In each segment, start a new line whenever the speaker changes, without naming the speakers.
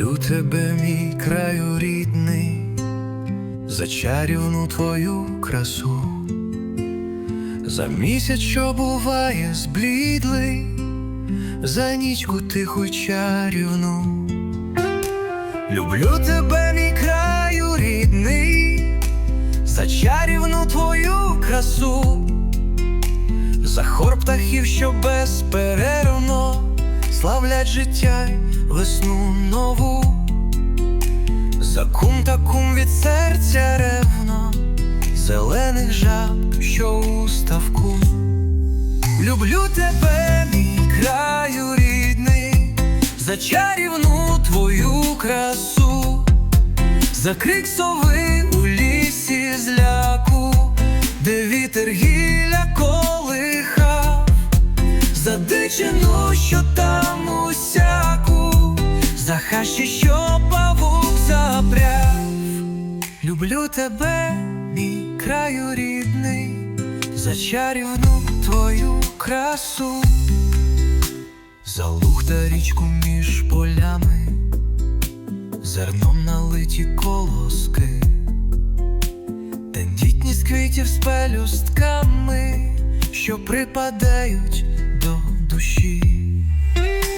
Люблю тебе, мій краю рідний, за чарівну твою красу, за місяць, що буває зблідлий, за нічку тиху чарівну. Люблю тебе, мій краю рідний, за чарівну твою красу, за хор птахів, що безперервно славлять життя й весну нову, за кум та кум від серця ревно, зелених жаб, що у ставку. Люблю тебе, мій краю рідний, за чарівну твою красу, за крик сови у лісі зляку, де вітер гілля дичину, що там усяку, за хащі, що павук запряв. Люблю тебе, мій краю рідний, за чарівну твою красу, за луг та річку між полями, зерном налиті колоски, тендітність квітів з пелюстками, що припадають душі.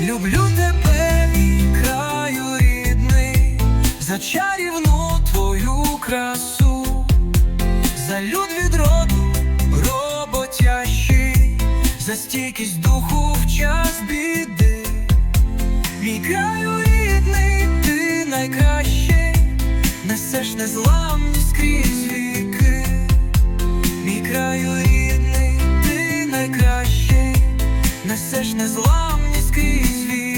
Люблю тебе, мій краю рідний, за чарівну твою красу, за люд від роду роботящий, за стійкість духу в час біди. Мій краю рідний, ти найкращий, несеш незламність скрізь віки. Несеш незламність крізь віки.